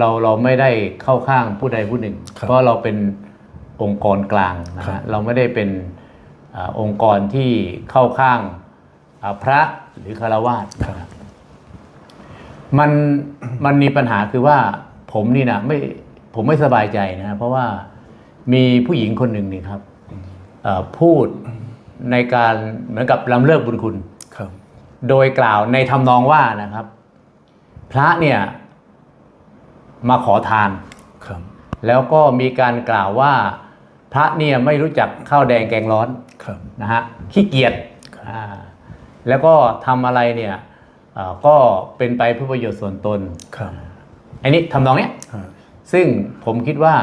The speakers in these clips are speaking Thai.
เราเราไม่ได้เข้าข้างผู้ใดผู้หนึ่งครับเพราะเราเป็นองค์กรกลางนะครัฮะบเราไม่ได้เป็นอาองค์กรที่เข้าข้างอ่าพระหรือคารวาสนะครับมันมันมีปัญหาคือว่าผมนี่นะไม่ผมไม่สบายใจนะเพราะว่ามีผู้หญิงคนหนึ่งนี่ครับเอ่อพูดในการเหมือนกับลำเลิกบุญคุณครับ โดยกล่าวในทำนองว่านะครับ พระเนี่ยมาขอทานครับแล้วก็มีการกล่าวว่าพระเนี่ยไม่รู้จักข้าวแดงแกงร้อนครับนะฮะขี้เกียจอ่าแล้วก็ทำอะไรเนี่ยเอ่อก็เป็นไปเพื่อประโยชน์ส่วนตนครับอันนี้ทำนองเนี้ยอ่าซึ่งผมคิดว่า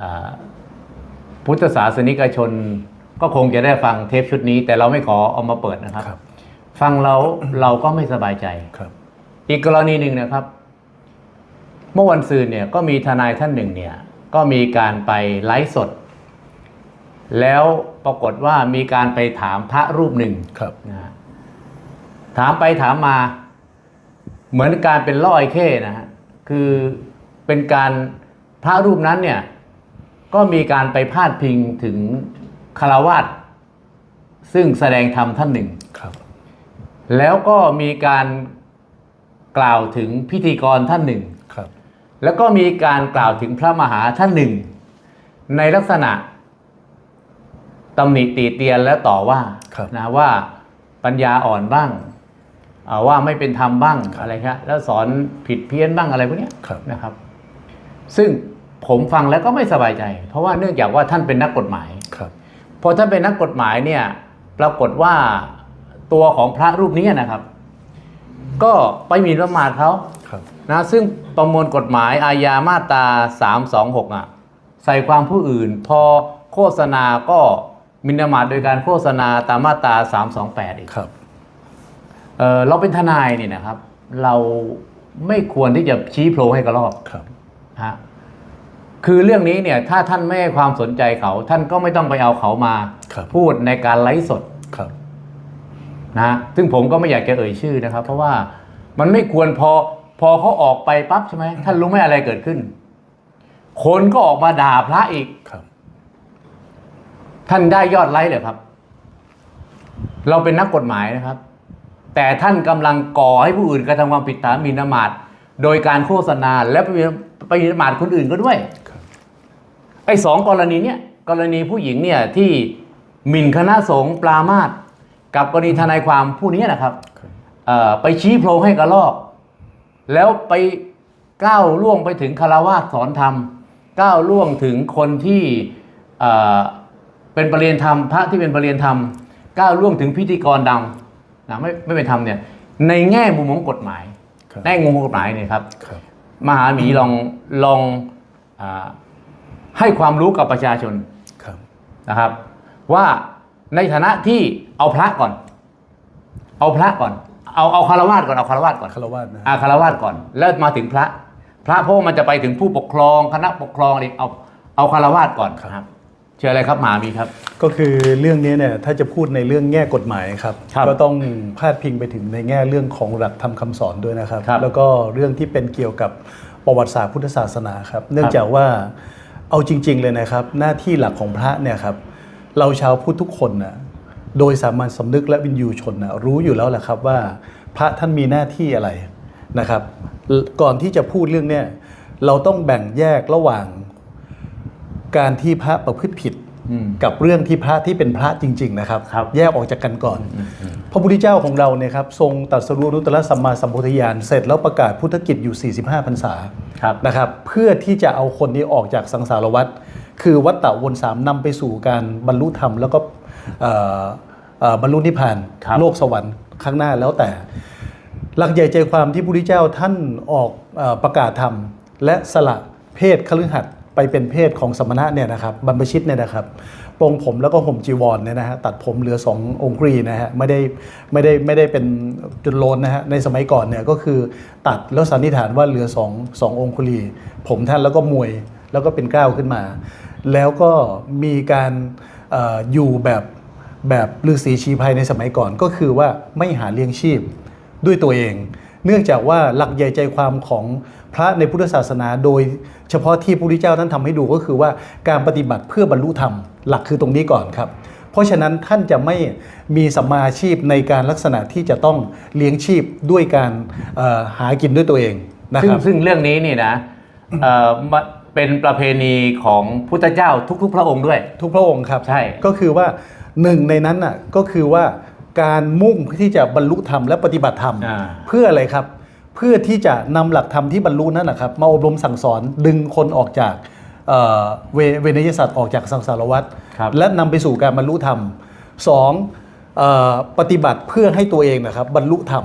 อ่าพุทธศาสนิกชนก็คงจะได้ฟังเทปชุดนี้ แต่เราไม่ขอเอามาเปิดนะครับครับ ฟังแล้วเราก็ไม่สบายใจครับ อีกกรณีหนึ่งนะครับ เมื่อวันซืนเนี่ยก็มีทนายท่านหนึ่งเนี่ย ก็มีการไปไลฟ์สด แล้วปรากฏว่ามีการไปถามพระรูปหนึ่งครับนะฮะถามไปถามมา เหมือนการเป็นล่อไอ้เข้นะฮะคือเป็นการพระรูปนั้นเนี่ย ก็มีการไปพาดพิงถึงคารวาสซึ่งแสดงธรรมท่านหนึ่งครับ แล้วก็มีการกล่าวถึงพิธีกรท่านหนึ่ง ครับ แล้วก็มีการกล่าวถึงพระมหาท่านหนึ่ง ในลักษณะตำหนิตีเตียนและต่อว่าครับนะว่าปัญญาอ่อนบ้างอ่าว่าไม่เป็นธรรมบ้างอะไรครับแล้วสอนผิดเพี้ยนบ้างอะไรพวกเนี้ยครับ นะครับ ซึ่งผมฟังแล้วก็ไม่สบายใจ เพราะว่าเนื่องจากว่าท่านเป็นนักกฎหมาย ครับ พอท่านเป็นนักกฎหมายเนี่ย ปรากฏว่า ตัวของพระรูปนี้นะครับ ก็ไปหมิ่นประมาทเขาครับ นะซึ่งประมวลกฎหมายอาญามาตรา326อะใส่ความผู้อื่น พอโฆษณาก็หมินประมาทโดยการโฆษณาตามมาตรา328อีก ครับ เออเราเป็นทนายนี่นะครับ เราไม่ควรที่จะชี้โพรงให้กระรอกครับฮะคือเรื่องนี้เนี่ยถ้าท่านไม่ให้ความสนใจเขา ท่านก็ไม่ต้องไปเอาเขามา ครับ พูดในการไลฟ์สด ครับ นะฮะซึ่งผมก็ไม่อยากจะเอ่ยชื่อนะครับ เพราะว่ามันไม่ควรพอพอเขาออกไปปั๊บใช่ไหมท่านรู้ไหมอะไรเกิดขึ้น คนก็ออกมาด่าพระอีกครับ ท่านได้ยอดไลค์เลยครับ เราเป็นนักกฎหมายนะครับ แต่ท่านกำลังก่อให้ผู้อื่นกระทำความผิดฐานหมิ่นประมาทโดยการโฆษณาและไปไปหมิ่นประมาทคนอื่นก็ด้วยครับไอ้สองกรณีเนี้ยกรณีผู้หญิงเนี่ยที่หมิ่นคณะสงฆ์ปรามาส กับกรณีทนายความผู้นี้นะครับครับเอ่อไปชี้โพรงให้กระลอก แล้วไปก้าวล่วงไปถึงคารวาสสอนธรรมก้าวล่วงถึงคนที่เอ่อเป็นประเรียนธรรมพระที่เป็นประเรียนธรรมก้าวล่วงถึงพิธีกรดังนะไม่ไม่เป็นธรรมเนี่ยในแง่มุมของกฎหมายครับในแง่มุมของกฎหมายเนี่ยครับครับ มหาหมีลองลองอาให้ความรู้กับประชาชนครับนะครับ ว่า ในฐานะที่เอาพระก่อน เอาพระก่อน เอาเอาคารวาสก่อนเอาคารวาสก่อนคารวะนะอาคารวาสก่อน แล้วมาถึงพระ พระเพราะว่ามันจะไปถึงผู้ปกครองคณะปกครองอะไรเอาเอาคารวาสก่อนครับ เชื่ออะไรครับมหาหมีครับ ก็คือเรื่องนี้เนี่ยถ้าจะพูดในเรื่องแง่กฎหมายครับ ครับก็ต้องพาดพิงไปถึงในแง่เรื่องของหลักธรรมคำสอนด้วยนะครับ ครับแล้วก็เรื่องที่เป็นเกี่ยวกับประวัติศาสตร์พุทธศาสนาครับ เนื่องจากว่าเอาจริง ๆ เลยนะครับ หน้าที่หลักของพระเนี่ยครับ เราชาวพุทธทุกคนนะโดยสามัญสำนึกและวินยูชนนะรู้อยู่แล้วแหละครับว่า พระท่านมีหน้าที่อะไรนะครับ ก่อนที่จะพูดเรื่องเนี้ยเราต้องแบ่งแยกระหว่างการที่พระประพฤติผิดอืมกับเรื่องที่พระที่เป็นพระจริง ๆ นะครับครับแยกออกจากกันก่อน พระพุทธเจ้าของเราเนี่ยครับทรงตรัสรู้อนุตตรสัมมาสัมพุทธญาณเสร็จแล้วประกาศพุทธกิจอยู่ 45พรรษาครับนะครับ เพื่อที่จะเอาคนนี้ออกจากสังสารวัฏ คือวัฏฏะวนสามนำไปสู่การบรรลุธรรม แล้วก็เอ่อเอ่อบรรลุนิพพานครับโลกสวรรค์ข้างหน้าแล้วแต่ หลักใหญ่ใจความที่พระพุทธเจ้าท่านออกเออประกาศธรรม และสละเพศคฤหัสถ์ไปเป็นเพศของสมณะเนี่ยนะครับบรรพชิตเนี่ยนะครับปรงผมแล้วก็ห่มจีวรเนี่ยนะฮะตัดผมเหลือสององคุรีนะฮะไม่ได้ไม่ได้ไม่ได้เป็นจุดโลนนะฮะในสมัยก่อนเนี่ยก็คือตัดแล้วสันนิษฐานว่าเหลือสองสององคุรีผมท่านแล้วก็มวยแล้วก็เป็นเกล้าวขึ้นมา แล้วก็มีการออยู่แบบแบบฤาษีชีภัยในสมัยก่อนก็คือว่าไม่หาเลี้ยงชีพด้วยตัวเอง เนื่องจากว่าหลักใหญ่ใจความของพระในพุทธศาสนา โดยเฉพาะที่พระพุทธเจ้าท่านทำให้ดูก็คือว่าการปฏิบัติเพื่อบรรลุธรรมหลักคือตรงนี้ก่อนครับ เพราะฉะนั้นท่านจะไม่มีสัมมาอาชีพในการลักษณะที่จะต้องเลี้ยงชีพด้วยการหากินด้วยตัวเองนะครับซึ่งเรื่องนี้นี่นะ เอ่อมาเป็นประเพณีของพุทธเจ้าทุกๆ พระองค์ด้วย ทุกพระองค์ครับใช่ ก็คือว่าหนึ่งในนั้นน่ะก็คือว่าการมุ่งที่จะบรรลุธรรมและปฏิบัติธรรม อ่า เพื่ออะไรครับ เพื่อที่จะนำหลักธรรมที่บรรลุนั่นนะครับ มาอบรมสั่งสอนดึงคนออกจากเอ่อเวเวนยสัตว์ออกจากสังสารวัฏครับ และนำไปสู่การบรรลุธรรมสองเออปฏิบัติเพื่อให้ตัวเองนะครับบรรลุธรรม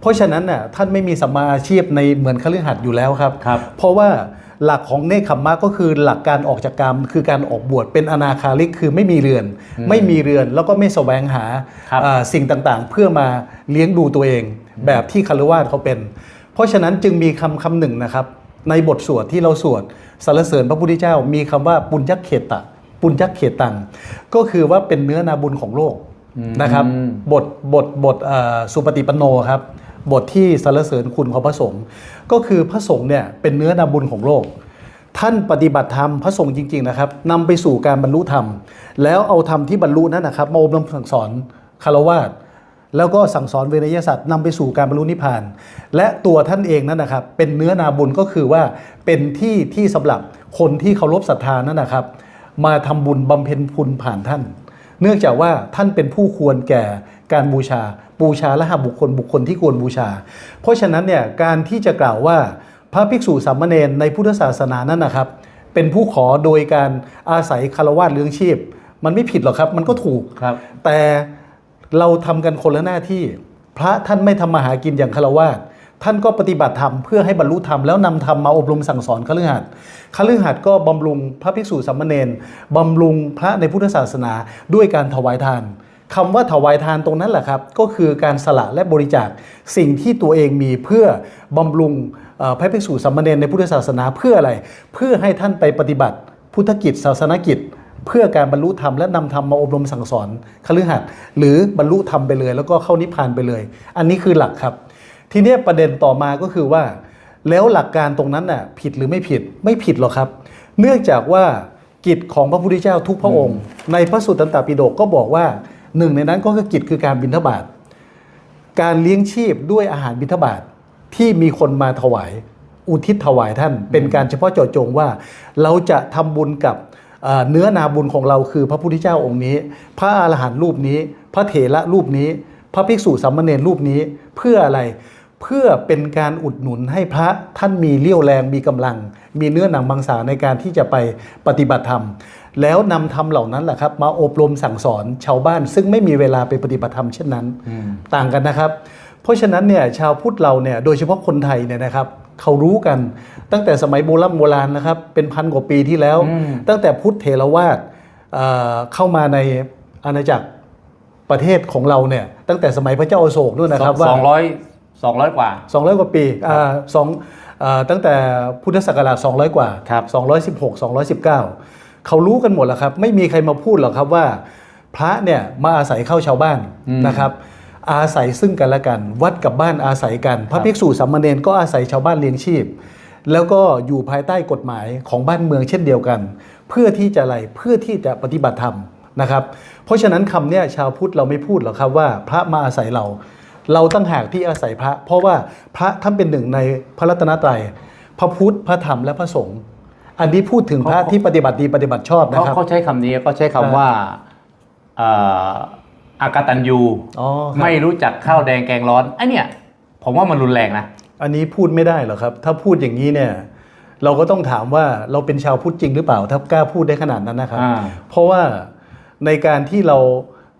เพราะฉะนั้นน่ะท่านไม่มีสัมมาอาชีพในเหมือนคฤหัสถ์อยู่แล้วครับ ครับ เพราะว่า หลักของเนคขมมะก็คือหลักการออกจากกรรม คือการออกบวชเป็นอนาคาริกคือไม่มีเรือน ไม่มีเรือนแล้วก็ไม่แสวงหาครับอ่าสิ่งต่างๆ เพื่อมาเลี้ยงดูตัวเอง แบบที่คารวาสเขาเป็น เพราะฉะนั้นจึงมีคำคำหนึ่งนะครับ ในบทสวดที่เราสวดสรรเสริญพระพุทธเจ้า มีคำว่าปุญญเขตะ ปุญญเขตัง ก็คือว่าเป็นเนื้อนาบุญของโลกนะครับบทบทบทเอ่อสุปฏิปันโนครับ บทที่สรรเสริญคุณของพระสงฆ์ก็คือพระสงฆ์เนี่ยเป็นเนื้อนาบุญของโลก ท่านปฏิบัติธรรมพระสงฆ์จริง ๆนะครับนำไปสู่การบรรลุธรรม แล้วเอาธรรมที่บรรลุนั้นนะครับมาอบรมสั่งสอนคารวาสแล้วก็สั่งสอนเวนยสัตว์นำไปสู่การบรรลุนิพพาน และตัวท่านเองนั้นนะครับ เป็นเนื้อนาบุญก็คือว่าเป็นที่ที่สำหรับคนที่เคารพศรัทธานั้นนะครับ มาทำบุญบำเพ็ญพุญผ่านท่าน เนื่องจากว่าท่านเป็นผู้ควรแก่การบูชา บูชาและหาบุคคลบุคคลที่ควรบูชา เพราะฉะนั้นเนี่ยการที่จะกล่าวว่าพระภิกษุสามเณรในพุทธศาสนานั้นนะครับ เป็นผู้ขอโดยการอาศัยคารวะเลี้ยงชีพ มันไม่ผิดหรอกครับ มันก็ถูกครับ แต่เราทำกันคนละหน้าที่ พระท่านไม่ทำมาหากินอย่างคารวาส ท่านก็ปฏิบัติธรรมเพื่อให้บรรลุธรรมแล้วนำธรรมมาอบรมสั่งสอนคฤหัสถ์คฤหัสถ์ก็บำรุงพระภิกษุสามเณรบำรุงพระในพุทธศาสนาด้วยการถวายทานคำว่าถวายทานตรงนั้นแหละครับ ก็คือการสละและบริจาคสิ่งที่ตัวเองมีเพื่อบำรุงพระภิกษุสามเณรในพุทธศาสนาเพื่ออะไร เพื่อให้ท่านไปปฏิบัติ พุทธกิจศาสนกิจ เพื่อการบรรลุธรรมและนำธรรมมาอบรมสั่งสอนคฤหัสถ์หรือบรรลุธรรมไปเลย แล้วก็เข้านิพพานไปเลย อันนี้คือหลักครับ ทีนี้ประเด็นต่อมาก็คือว่า แล้วหลักการตรงนั้นน่ะผิดหรือไม่ผิดไม่ผิดหรอกครับ เนื่องจากว่ากิจของพระพุทธเจ้าทุกพระองค์ ในพระสุตตันตปิฎกก็บอกว่าหนึ่งในนั้นก็คือกิจคือการบิณฑบาตการเลี้ยงชีพด้วยอาหารบิณฑบาตที่มีคนมาถวายอุทิศถวายท่าน เป็นการเฉพาะเจาะจงว่า เราจะทำบุญกับเนื้อนาบุญของเราคือพระพุทธเจ้าองค์นี้ พระอาหารหันต์รูปนี้ พระเถระรูปนี้ พระภิกษุสามเณรรูปนี้เพื่ออะไร เพื่อเป็นการอุดหนุนให้พระท่านมีเลี้ยวแรงมีกำลัง มีเนื้อหนังมังสาในการที่จะไปปฏิบัติธรรม แล้วนำธรรมเหล่านั้นแหละครับ มาอบรมสั่งสอนชาวบ้าน ซึ่งไม่มีเวลาไปปฏิบัติธรรมเช่นนั้นต่างกันนะครับ เพราะฉะนั้นเนี่ยชาวพุทธเราเนี่ยโดยเฉพาะคนไทยเนี่ยนะครับเขารู้กันตั้งแต่สมัยโบราณโบราณนะครับเป็นพันกว่าปีที่แล้วอืมตั้งแต่พุทธเถรวาทเอ่อเข้ามาในอาณาจักรประเทศของเราเนี่ยตั้งแต่สมัยพระเจ้าอโศกด้วยนะครับว่า สองร้อยสองร้อยกว่า 200 กว่าปีอ่าสองอ่าตั้งแต่พุทธศักราช200 กว่าครับ216 219 เขารู้กันหมดแล้วครับ ไม่มีใครมาพูดหรอกครับว่า พระเนี่ยมาอาศัยเข้าชาวบ้านนะครับ อาศัยซึ่งกันและกัน วัดกับบ้านอาศัยกัน พระภิกษุสามเณรก็อาศัยชาวบ้านเลี้ยงชีพ แล้วก็อยู่ภายใต้กฎหมายของบ้านเมืองเช่นเดียวกัน เพื่อที่จะอะไรเพื่อที่จะปฏิบัติธรรมนะครับ เพราะฉะนั้นคำเนี้ยชาวพุทธเราไม่พูดหรอกครับว่าพระมาอาศัยเรา เราตั้งหากที่อาศัยพระ เพราะว่าพระท่านเป็นหนึ่งในพระรัตนตรัย พระพุทธพระธรรมและพระสงฆ์อันนี้พูดถึงพระที่ปฏิบัติดีปฏิบัติชอบนะเขาครับเขาใช้คำนี้ก็ใช้คำว่าเอ่ออากตันยูอ๋อครับไม่รู้จักข้าวแดงแกงร้อนไอเนี่ยผมว่ามันรุนแรงนะอันนี้พูดไม่ได้หรอกครับ ถ้าพูดอย่างนี้เนี่ยเราก็ต้องถามว่าเราเป็นชาวพุทธจริงหรือเปล่าถ้ากล้าพูดได้ขนาดนั้นนะครับอ่าเพราะว่าในการที่เรา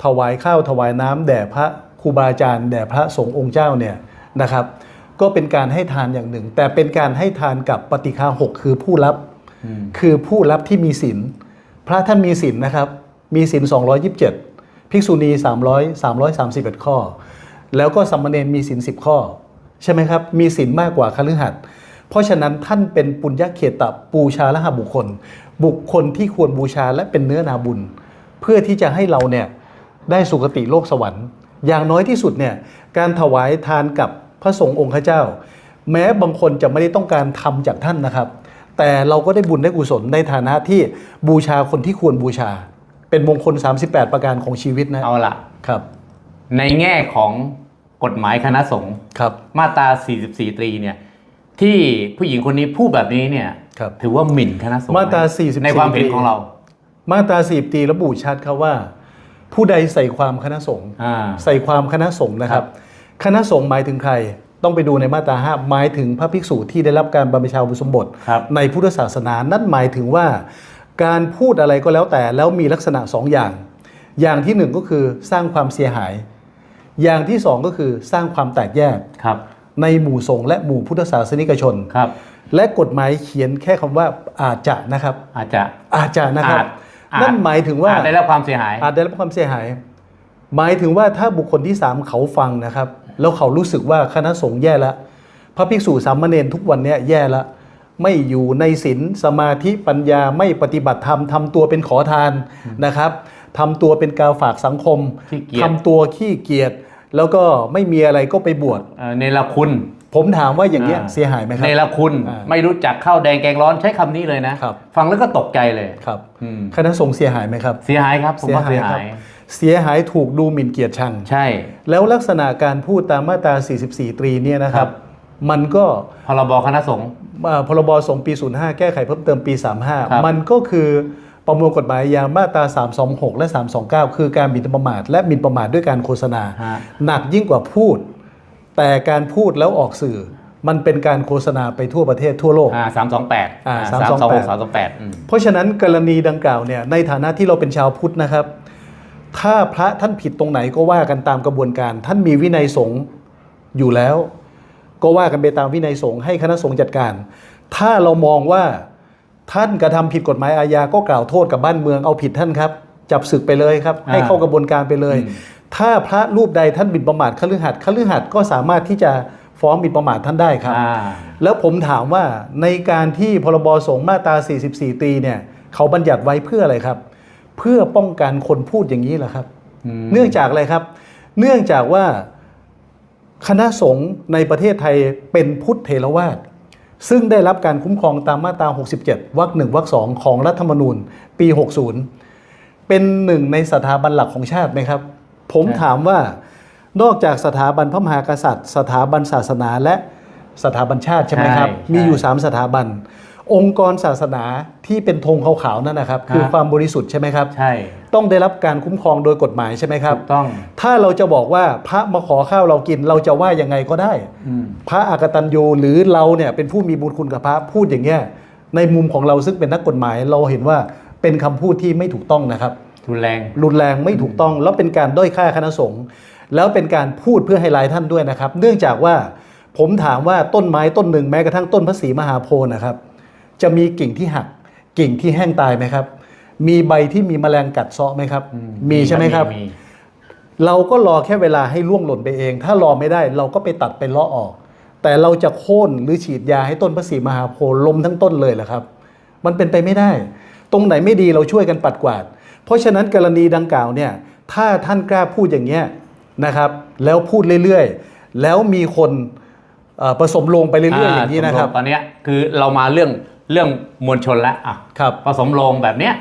ถวายข้าวถวายน้ำแด่พระ ครูบาอาจารย์แด่พระสงฆ์องค์เจ้าเนี่ยนะครับ ก็เป็นการให้ทานอย่างหนึ่ง แต่เป็นการให้ทานกับปฏิฆาหกคือผู้รับ คือผู้รับที่มีศีลพระท่านมีศีลนะครับ มีศีล227 ภิกษุณี 300 331 ข้อ แล้วก็สามเณรมีศีล10 ข้อ ใช่ไหมครับ มีศีลมากกว่าคฤหัสถ์เพราะฉะนั้นท่านเป็นปุญญเขตปูชาละหบุคคล บุคคลที่ควรบูชาและเป็นเนื้อนาบุญ เพื่อที่จะให้เราเนี่ยได้สุคติโลกสวรรค์ อย่างน้อยที่สุดเนี่ยการถวายทานกับพระสงฆ์องค์ข้าเจ้า แม้บางคนจะไม่ได้ต้องการทำจากท่านนะครับ แต่เราก็ได้บุญได้กุศลในฐานะที่บูชาคนที่ควรบูชา เป็นมงคล 38 ประการของชีวิตนะเอาละครับ ในแง่ของกฎหมายคณะสงฆ์ครับ มาตรา 44 ตรีเนี่ยที่ผู้หญิงคนนี้พูดแบบนี้เนี่ยครับถือว่าหมิ่นคณะสงฆ์ไหมาตรา 44 ในความเห็นของเรา มาตราสีตีระบุชัดครับว่า ผู้ใดใส่ความคณะสงฆ์อ่า ใส่ความคณะสงฆ์นะครับ คณะสงฆ์หมายถึงใคร ต้องไปดูในมาตราห้าหมายถึงพระภิกษุที่ได้รับการบรรพชาอุปสมบท ครับ ในพุทธศาสนา นั่นหมายถึงว่า การพูดอะไรก็แล้วแต่แล้วมีลักษณะสองอย่าง อย่างที่หนึ่งก็คือสร้างความเสียหาย อย่างที่สองก็คือสร้างความแตกแยก ครับในหมู่สงฆ์และหมู่พุทธศาสนิกชน ครับ และกฎหมายเขียนแค่คำว่าอาจจะนะครับ อาจจะ อาจจะนะครับ อาจอาจ นั่นหมายถึงว่าอาจได้รับความเสียหายอาจได้รับความเสียหาย หมายถึงว่าถ้าบุคคลที่สามเขาฟังนะครับ แล้วเขารู้สึกว่าคณะสงฆ์แย่แล้วพระภิกษุสามเณรทุกวันเนี้ยแย่แล้วไม่อยู่ในศีลสมาธิปัญญาไม่ปฏิบัติธรรมทำตัวเป็นขอทานนะครับทำตัวเป็นกาวฝากสังคมขี้เกียจทำตัวขี้เกียจแล้วก็ไม่มีอะไรก็ไปบวชเอ่อเนรคุณ ผมถามว่าอย่างเงี้ยอ่าเสียหายไหมครัเนบรคุณอ่าไม่รู้จักข้าวแดงแกงร้อนใช้คำนี้เลยนะครับฟังแล้วก็ตกใจเลยครับอืมคณะสงฆ์เสียหายไหมครับ เสียหายครับผมว่าเสียหาครัยเสียหายถูกดูหมิ่นเกียรติชัง ใช่ แล้วลักษณะการพูดตามมาตรา 44 ตรีเนี่ยนะครัครับบมันก็พรบคณะสงฆ์อ่าพรบสงฆ์ปี 05 แก้ไขเพิ่มเติมปีครับ35 มันก็คือประมวลกฎหมายยามาตรา 326 และ 329 คือการหมิ่นประมาทและหมิ่นประมาทด้วยการโฆษณาฮะหนักยิ่งกว่าพูด แต่การพูดแล้วออกสื่อ มันเป็นการโฆษณาไปทั่วประเทศทั่วโลกอ่าสามสองแปดอ่าสามสองหก328สามสองแปดเพราะฉะนั้นกรณีดังกล่าวเนี่ยในฐานะที่เราเป็นชาวพุทธนะครับ ถ้าพระท่านผิดตรงไหนก็ว่ากันตามกระบวนการ ท่านมีวินัยสงฆ์อยู่แล้ว ก็ว่ากันไปตามวินัยสงฆ์ให้คณะสงฆ์จัดการ ถ้าเรามองว่าท่านกระทำผิดกฎหมายอาญาก็กล่าวโทษกับบ้านเมืองเอาผิดท่านครับ จับศึกไปเลยครับ ให้เข้ากระบวนการไปเลย ถ้าพระรูปใดท่านบิดประมาทคฤหัสถ์คฤหัสถ์ก็สามารถที่จะฟ้องบิดประมาทท่านได้ครับ อ่า แล้วผมถามว่าในการที่พรบสงฆ์มาตรา 44ตรีเนี่ย เขาบัญญัติไว้เพื่ออะไรครับ เพื่อป้องกันคนพูดอย่างนี้แหละครับอืมเนื่องจากอะไรครับ เนื่องจากว่าคณะสงฆ์ในประเทศไทยเป็นพุทธเทรวาสซึ่งได้รับการคุ้มครองตามมาตรา 67 วรรคหนึ่งวรรคสองของรัฐธรรมนูญ ปี 60 เป็นหนึ่งในสถาบันหลักของชาติไหมครับ ผมใช่ถามว่านอกจากสถาบันพระมหากษัตริย์ สถาบันศาสนาและสถาบันชาติใช่ไหมครับใช่มีอยู่ 3 สถาบัน องค์กรศาสนาที่เป็นธงขาวๆนั่นนะครับ คือฮะความบริสุทธิ์ใช่ไหมครับใช่ต้องได้รับการคุ้มครองโดยกฎหมายใช่ไหมครับถูกต้อง ถ้าเราจะบอกว่าพระมาขอข้าวเรากิน เราจะว่ายังไงก็ได้อืมพระอากตันยูหรือเราเนี่ยเป็นผู้มีบุญคุณกับพระพูดอย่างเงี้ยในมุมของเราซึ่งเป็นนักกฎหมายเราเห็นว่าเป็นคำพูดที่ไม่ถูกต้องนะครับ รุนแรงรุนแรงไม่ถูกต้อง แล้วเป็นการด้อยค่าคณะสงฆ์แล้วเป็นการพูดเพื่อให้ร้ายท่านด้วยนะครับ เนื่องจากว่าผมถามว่าต้นไม้ต้นหนึ่งแม้กระทั่งต้นพระศรีมหาโพธิ์นะครับ จะมีกิ่งที่หักกิ่งที่แห้งตายไหมครับ มีใบที่มีแมลงกัดเซาะไหมครับอืมีใช่ไหมครับมีเราก็รอแค่เวลาให้ล่วงหล่นไปเอง ถ้ารอไม่ได้เราก็ไปตัดไปเลาะออก แต่เราจะโค่นหรือฉีดยาให้ต้นพระศรีมหาโพธิ์ล้มทั้งต้นเลยเหรอครับ มันเป็นไปไม่ได้ ตรงไหนไม่ดีเราช่วยกันปัดกวาด เพราะฉะนั้นกรณีดังกล่าวเนี่ยถ้าท่านกล้าพูดอย่างเงี้ยนะครับแล้วพูดเรื่อยๆ แล้วมีคนเอ่อผสมลงไปเรื่อยๆอย่างนี้นะครับ ตอนเนี้ยคือเรามาเรื่องเรื่องมวลชนแล้วอะครับผสมโลงแบบเนี้ย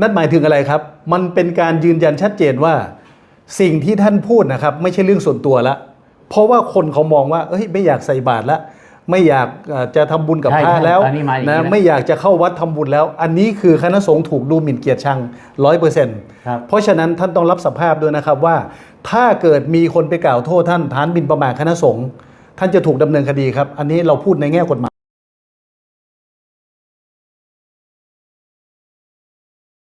นั่นหมายถึงอะไรครับ มันเป็นการยืนยันชัดเจนว่า สิ่งที่ท่านพูดนะครับ ไม่ใช่เรื่องส่วนตัวละ เพราะว่าคนเขามองว่าเอ้ยไม่อยากใส่บาตรละ ไม่อยากเอ่อจะทำบุญกับใช่พระใช่แล้วอันนี้มาอย่างนี้นะนะไม่อยากจะเข้าวัดทำบุญแล้ว อันนี้คือคณะสงฆ์ถูกดูหมิ่นเกียรติชังร้อยเปอร์เซ็นต์ครับเพราะฉะนั้นท่านต้องรับสภาพด้วยนะครับว่า ถ้าเกิดมีคนไปกล่าวโทษท่านฐานบินประมาทคณะสงฆ์ท่านจะถูกดำเนินคดีครับ อันนี้เราพูดในแง่กฎหมาย